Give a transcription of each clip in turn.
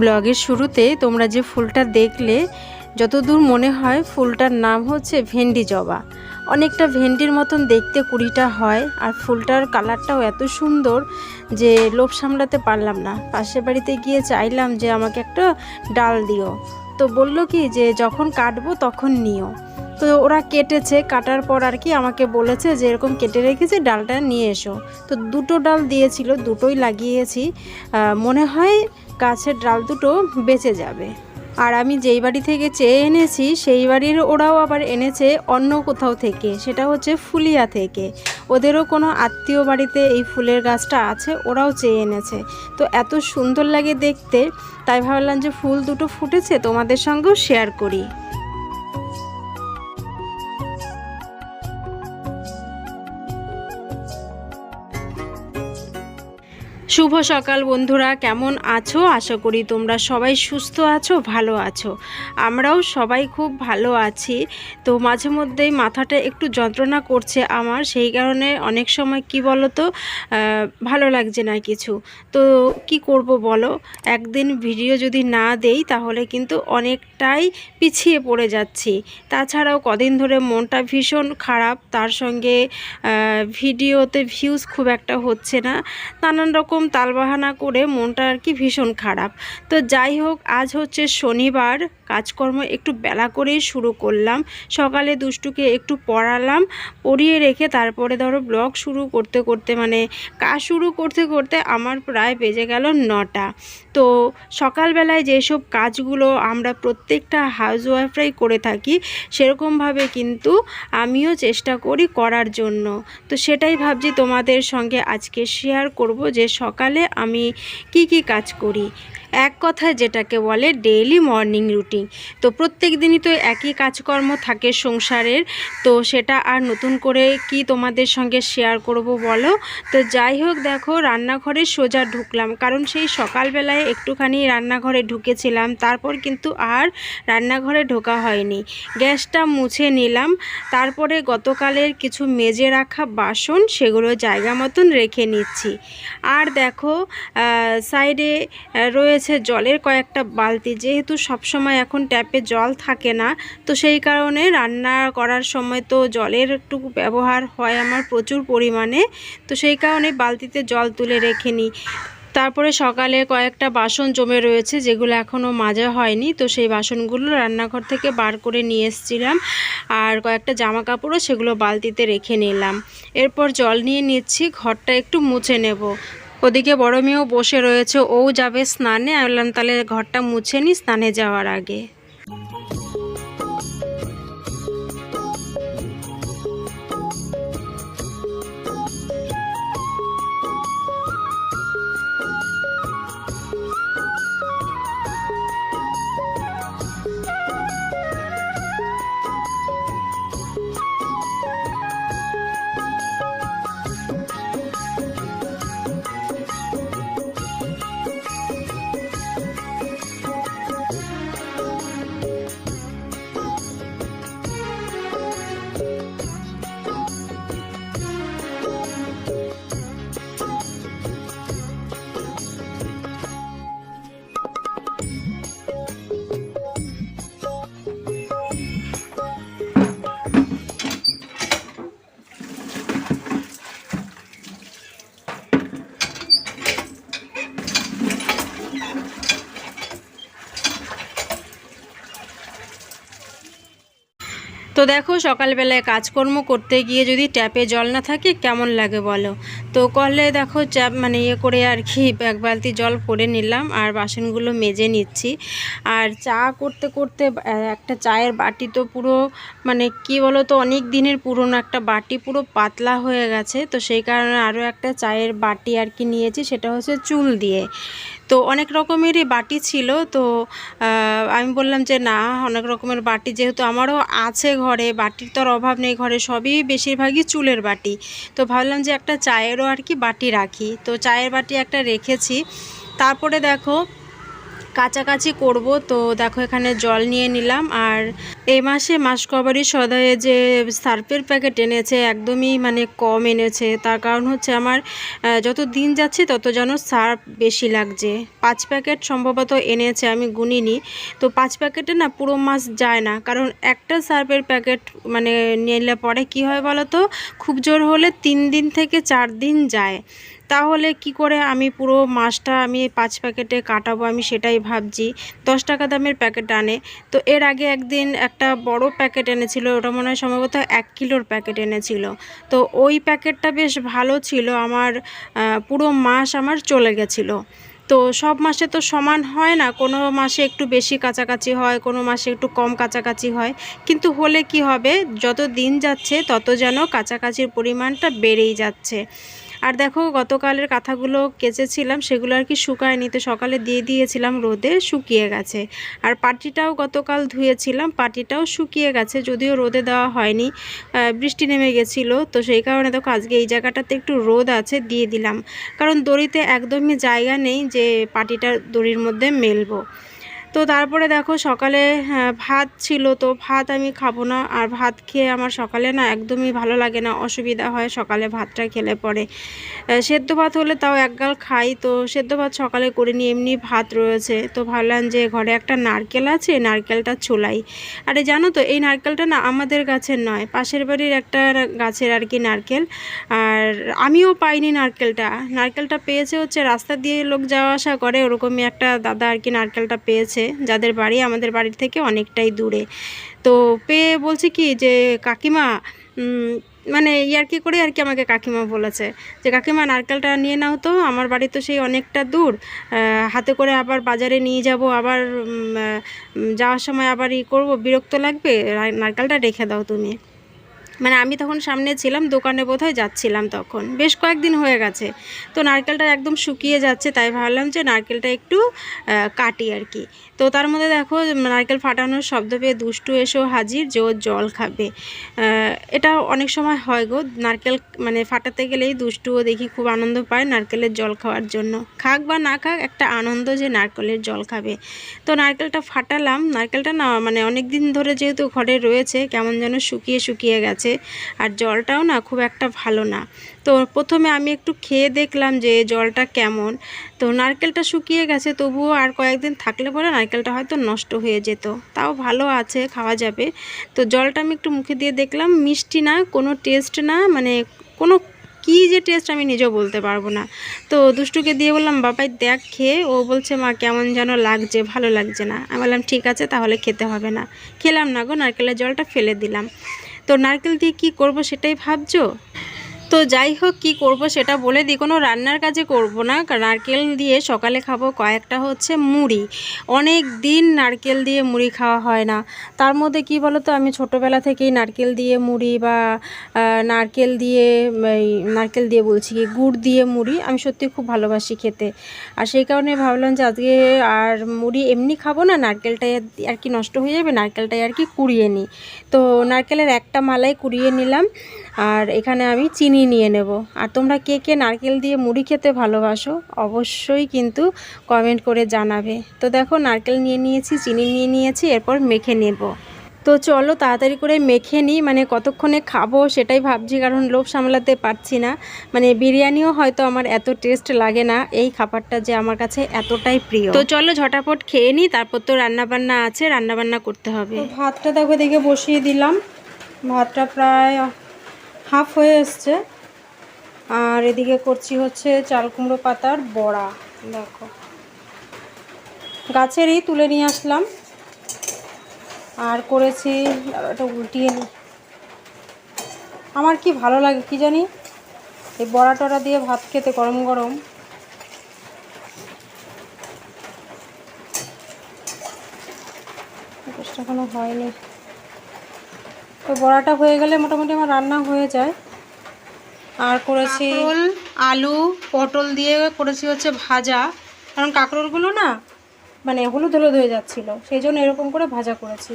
ব্লগের শুরুতে তোমরা যে ফুলটা দেখলে, যতদূর মনে হয় ফুলটার নাম হচ্ছে ভেন্ডি জবা। অনেকটা ভেন্ডির মতন দেখতে কুড়িটা হয়, আর ফুলটার কালারটাও এত সুন্দর যে লোভ সামলাতে পারলাম না। পাশের বাড়িতে গিয়ে চাইলাম যে আমাকে একটা ডাল দিও। তো বলল কি যে যখন কাটবো তখন নিও। তো ওরা কেটেছে, কাটার পর আর কি আমাকে বলেছে যে এরকম কেটে রেখেছে, ডালটা নিয়ে এসো। তো দুটো ডাল দিয়েছিল, দুটোই লাগিয়েছি। মনে হয় গাছের ডাল দুটো বেঁচে যাবে। আর আমি যেই বাড়ি থেকে চেয়ে এনেছি, সেই বাড়ির ওরাও আবার এনেছে অন্য কোথাও থেকে। সেটা হচ্ছে ফুলিয়া থেকে। ওদেরও কোনো আত্মীয় বাড়িতে এই ফুলের গাছটা আছে, ওরাও চেয়ে এনেছে। তো এত সুন্দর লাগে দেখতে, তাই ভাবলাম যে ফুল দুটো ফুটেছে, তোমাদের সঙ্গেও শেয়ার করি। শুভ সকাল বন্ধুরা, কেমন আছো? আশা করি তোমরা সবাই সুস্থ আছো, ভালো আছো। আমরাও সবাই খুব ভালো আছি। তো মাঝে মধ্যেই মাথাটা একটু যন্ত্রণা করছে আমার, সেই কারণে অনেক সময় কি বলো তো ভালো লাগছে না কিছু। তো কি করব বলো? একদিন ভিডিও যদি না দেই, তাহলে কিন্তু অনেকটাই পিছিয়ে পড়ে যাচ্ছি। তাছাড়াও কদিন ধরে মনটা ভীষণ খারাপ, তার সঙ্গে ভিডিওতে ভিউজ খুব একটা হচ্ছে না। নানান রকম তালবাহানা করে মনটা আর কি ভীষণ খারাপ। তো যাই হোক, আজ হচ্ছে শনিবার, কাজকর্ম একটু বেলা করেই শুরু করলাম। সকালে দুষ্টুকে একটু পড়ালাম, পড়িয়ে রেখে তারপরে ধরো ব্লগ শুরু করতে করতে মানে কাজ শুরু করতে করতে আমার প্রায় বেজে গেল নটা। তো সকালবেলায় যেসব কাজগুলো আমরা প্রত্যেকটা হাউস ওয়াইফরাই করে থাকি, সেরকমভাবে কিন্তু আমিও চেষ্টা করি করার জন্য। তো সেটাই ভাবছি তোমাদের সঙ্গে আজকে শেয়ার করব যে সকালে আমি কি কি কাজ করি? এক কথায় যেটাকে বলে ডেইলি মর্নিং রুটিন তো প্রত্যেক দিনই তো একই কাজকর্ম থাকে সংসারের তো সেটা আর নতুন করে কি তোমাদের সঙ্গে শেয়ার করব বলো? তো যাই হোক দেখো রান্নাঘরে সোজা ঢুকলাম কারণ সেই সকালবেলায় একটুখানি রান্নাঘরে ঢুকেছিলাম তারপর কিন্তু আর রান্নাঘরে ঢোকা হয়নি। গ্যাসটা মুছে নিলাম তারপরে গতকালের কিছু মেজে রাখা বাসন সেগুলো জায়গা মতন রেখে নিচ্ছি। আর দেখো সাইডে আহ, রয়েছে জলের কয়েকটা বালতি। যেহেতু সবসময় এখন ট্যাপে জল থাকে না, তো সেই কারণে রান্না করার সময় তো জলের একটু ব্যবহার হয় আমার প্রচুর পরিমাণে। তো সেই কারণে বালতিতে জল তুলে রেখে নিই। তারপরে সকালে কয়েকটা বাসন জমে রয়েছে, যেগুলো এখনও মাজা হয়নি, তো সেই বাসনগুলো রান্নাঘর থেকে বার করে নিয়ে এসেছিলাম। আর কয়েকটা জামা কাপড়ও সেগুলো বালতিতে রেখে নিলাম। এরপর জল নিয়ে নিচ্ছি, ঘরটা একটু মুছে নেব। ওদিকে বড় মেয়েও বসে রয়েছে। ও যাবে স্নানে আমি তাহলে ঘরটা মুছে নি স্নানে যাওয়ার আগে। তো দেখো, সকালবেলায় কাজকর্ম করতে গিয়ে যদি ট্যাপে জল না থাকে, কেমন লাগে বলো? তো কলে দেখো, ট্যাপ মানে ইয়ে করে আর কি, এক বালতি জল ভরে নিলাম আর বাসনগুলো মেজে নিচ্ছি। আর চা করতে করতে একটা চায়ের বাটি তো পুরো মানে কি বলো তো অনেক দিনের পুরনো একটা বাটি, পুরো পাতলা হয়ে গেছে। তো সেই কারণে আরও একটা চায়ের বাটি আর কি নিয়েছি, সেটা হচ্ছে চুল দিয়ে। তো অনেক রকমেরই বাটি ছিল, তো আমি বললাম যে না, অনেক রকমের বাটি যেহেতু আমারও আছে ঘরে, বাটির তো অভাব নেই ঘরে, সবই বেশিরভাগই চুলের বাটি। তো ভাবলাম যে একটা চায়েরও আর কি বাটি রাখি। তো চায়ের বাটি একটা রেখেছি। তারপরে দেখো কাছাকাছি করব। তো দেখো, এখানে জল নিয়ে নিলাম। আর এই মাসে মাসকবারি সদায়ে যে সার্ফের প্যাকেট এনেছে, একদমই মানে কম এনেছে। তার কারণ হচ্ছে আমার যত দিন যাচ্ছে, তত যেন সার্ফ বেশি লাগছে। পাঁচ প্যাকেট সম্ভবত এনেছে, আমি গুনিনি। তো পাঁচ প্যাকেটে না পুরো মাস যায় না। কারণ একটা সার্ফের প্যাকেট মানে নিলে পরে কি হয় বলো তো? খুব জোর হলে তিন দিন থেকে চার দিন যায়। তাহলে কি করে আমি পুরো মাসটা আমি পাঁচ প্যাকেটে কাটাবো? আমি সেটাই ভাবছি। দশ টাকা দামের প্যাকেট আনে। তো এর আগে একদিন একটা বড় প্যাকেট এনেছিল। ওটা মনে হয় সম্ভবত এক কিলোর প্যাকেট এনেছিল। তো ওই প্যাকেটটা বেশ ভালো ছিল। আমার পুরো মাস আমার চলে গেছিল। তো সব মাসে তো সমান হয় না। কোনো মাসে একটু বেশি কাছাকাছি হয়, কোনো মাসে একটু কম কাছাকাছি হয়। কিন্তু হলে কি হবে? যত দিন যাচ্ছে, তত যেন কাছাকাছির পরিমাণটা বেড়েই যাচ্ছে। আর দেখো, গতকালের কাঁথাগুলো কেচেছিলাম, সেগুলো আর কি শুকায়নি, তো সকালে দিয়ে দিয়েছিলাম রোদে, শুকিয়ে গেছে। আর পাটিটাও গতকাল ধুয়েছিলাম, পাটিটাও শুকিয়ে গেছে, যদিও রোদে দেওয়া হয়নি। বৃষ্টি নেমে গেছিল, তো সেই কারণে দেখো, আজকে এই জায়গাটাতে একটু রোদ আছে, দিয়ে দিলাম। কারণ দড়িতে একদমই জায়গা নেই যে পাটিটা দড়ির মধ্যে মেলবো। তো তারপরে দেখো সকালে হ্যাঁ, ভাত ছিল তো ভাত আমি খাব না। আর ভাত খেয়ে আমার সকালে না একদমই ভালো লাগে না অসুবিধা হয় সকালে ভাতটা খেলে পরে। সেদ্ধ ভাত হলে তাও একগাল খাই। তো সেদ্ধ ভাত সকালে করিনি এমনি ভাত রয়েছে। তো ভাবলাম যে ঘরে একটা নারকেল আছে নারকেলটা ছোলাই। আরে জানো তো এই নারকেলটা না আমাদের গাছের নয় পাশের বাড়ির একটা গাছের আর কি নারকেল। আর আমিও পাইনি নারকেলটা। নারকেলটা পেয়েছে হচ্ছে রাস্তা দিয়ে লোক যাওয়া আসা করে ওরকমই একটা দাদা আর কি নারকেলটা পেয়েছে। যাদের বাড়ি আমাদের বাড়ির থেকে অনেকটাই দূরে। তো পেয়ে বলছে কি যে, কাকিমা মানে ইয়ার্কি করে আর কি আমাকে কাকিমা বলেছে যে, কাকিমা, নারকেলটা নিয়ে নাও তো, আমার বাড়ি তো সেই অনেকটা দূর। হাতে করে আবার বাজারে নিয়ে যাব, আবার যাওয়ার সময় আবার ই করব, বিরক্ত লাগবে? নারকেলটা রেখে দাও তুমি। মানে আমি তখন সামনে ছিলাম, দোকানে বোধহয় যাচ্ছিলাম তখন। বেশ কয়েকদিন হয়ে গেছে। তো নারকেলটা একদম শুকিয়ে যাচ্ছে, তাই ভাবলাম যে, নারকেলটা একটু কাটি আর কি। তো তার মধ্যে দেখো, নারকেল ফাটানোর শব্দ পেয়ে দুষ্টু এসেও হাজির, যে ও জল খাবে। এটা অনেক সময় হয় গো, নারকেল মানে ফাটাতে গেলেই দুষ্টুও দেখি খুব আনন্দ পায় নারকেলের জল খাওয়ার জন্য। খাক বা না খাক, একটা আনন্দ যে নারকেলের জল খাবে। তো নারকেলটা ফাটালাম, নারকেলটা না মানে অনেক দিন ধরে যেহেতু ঘরে রয়েছে, কেমন যেন শুকিয়ে শুকিয়ে গেছে, আর জলটাও না খুব একটা ভালো না। তো প্রথমে আমি একটু খেয়ে দেখলাম যে জলটা কেমন। তো নারকেলটা শুকিয়ে গেছে, তবুও আর কয়েকদিন থাকলে পরে নারকেলটা হয়তো নষ্ট হয়ে যেত। তাও ভালো আছে, খাওয়া যাবে। তো জলটা আমি একটু মুখে দিয়ে দেখলাম, মিষ্টি না, কোনো টেস্ট না মানে কোনো কী যে টেস্ট আমি নিজেও বলতে পারব না। তো দুষ্টুকে দিয়ে বললাম, বাবাই, দেখ খেয়ে। ও বলছে, মা, কেমন যেন লাগছে, ভালো লাগছে না। আমি বললাম, ঠিক আছে, তাহলে খেতে হবে না। খেলাম না গো, নারকেলের জলটা ফেলে দিলাম। তো নারকেল দিয়ে কি করব সেটাই ভাবছ? তো যাই হোক, কি করব সেটা বলে দিই। কোনো রান্নার কাজে করব না। নারকেল দিয়ে সকালে খাব কয়েকটা হচ্ছে মুড়ি। অনেক দিন নারকেল দিয়ে মুড়ি খাওয়া হয় না। তার মধ্যে কি বলো তো আমি ছোটোবেলা থেকেই নারকেল দিয়ে মুড়ি বা নারকেল দিয়ে নারকেল দিয়ে বলছি কি, গুড় দিয়ে মুড়ি আমি সত্যি খুব ভালোবাসি খেতে। আর সেই কারণে ভাবলাম যে আজকে আর মুড়ি এমনি খাব না নারকেলটাই আর কি নষ্ট হয়ে যাবে, নারকেলটাই আর কি কুড়িয়ে নিই। তো নারকেলের একটা মালাই কুড়িয়ে নিলাম। আর এখানে আমি চিনি নিয়ে নেব। আর তোমরা কে কে নারকেল দিয়ে মুড়ি খেতে ভালোবাসো, অবশ্যই কিন্তু কমেন্ট করে জানাবে। তো দেখো, নারকেল নিয়ে নিয়েছি, চিনি নিয়ে নিয়েছি, এরপর মেখে নেব। তো চলো, তাড়াতাড়ি করে মেখে নিই। মানে কতক্ষণে খাব সেটাই ভাবছি, কারণ লোভ সামলাতে পারছি না। মানে বিরিয়ানিও হয়তো আমার এত টেস্ট লাগে না, এই খাবারটা যে আমার কাছে এতটাই প্রিয়। তো চলো, ঝটাপট খেয়ে নিই, তারপর তো রান্নাবান্না আছে, রান্নাবান্না করতে হবে। ভাতটা দেখো, দেখে বসিয়ে দিলাম। ভাতটা প্রায় হাফ হয়ে এসছে। আর এদিকে করছি হচ্ছে চাল কুমড়ো পাতার বড়া। দেখো। গাছেরই তুলে নিয়ে আসলাম। আর করেছি এটা উল্টিয়ে নিই। আমার কি ভালো লাগে কি জানি? এই বড়া টড়া দিয়ে ভাত খেতে গরম গরম। হয়নি। তো বড়াটা হয়ে গেলে মোটামুটি আমার রান্না হয়ে যায়। আর করেছি আলু পটল দিয়ে করেছি হচ্ছে ভাজা। কারণ কাঁকরোলগুলো না মানে হলুদ হলুদ হয়ে যাচ্ছিল সেই জন্য এরকম করে ভাজা করেছি।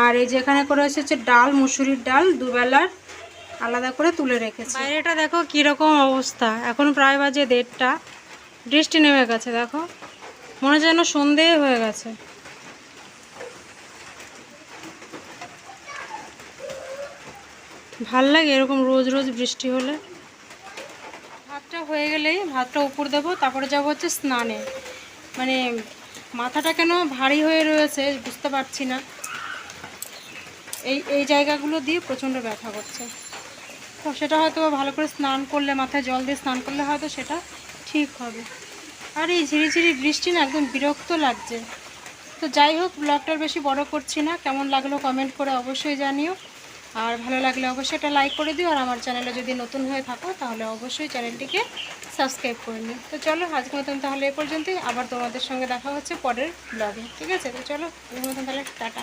আর এই যে এখানে করেছি হচ্ছে ডাল মুসুরির ডাল দুবেলার আলাদা করে তুলে রেখেছি। বাইরেটা দেখো কীরকম অবস্থা এখন প্রায় বাজে দেড়টা। বৃষ্টি নেমে গেছে দেখো। মনে যেন সন্ধে হয়ে গেছে। ভালো লাগে এরকম রোজ রোজ বৃষ্টি হলে? ভাতটা হয়ে গেলেই ভাতটা উপর দেবো, তারপরে যাব হচ্ছে স্নানে। মানে মাথাটা কেন ভারী হয়ে রয়েছে বুঝতে পারছি না। এই এই জায়গাগুলো দিয়ে প্রচণ্ড ব্যথা করছে। তো সেটা হয়তো ভালো করে স্নান করলে, মাথায় জল দিয়ে স্নান করলে হয়তো সেটা ঠিক হবে। আর এই ঝিরিঝিরি বৃষ্টি না একদম বিরক্ত লাগছে। তো যাই হোক ব্লগটার বেশি বড় করছি না। কেমন লাগল কমেন্ট করে অবশ্যই জানিও। আর ভালো লাগলে অবশ্যই এটা লাইক করে দিও, আর আমার চ্যানেলে যদি নতুন হয়ে থাকো, তাহলে অবশ্যই চ্যানেলটিকে সাবস্ক্রাইব করে নিও। তো চলো, আজকের মতন তাহলে এ পর্যন্তই। আবার তোমাদের সঙ্গে দেখা হচ্ছে পরের ব্লগে ঠিক আছে? তো চলো, আজকের মতন তাহলে টাটা।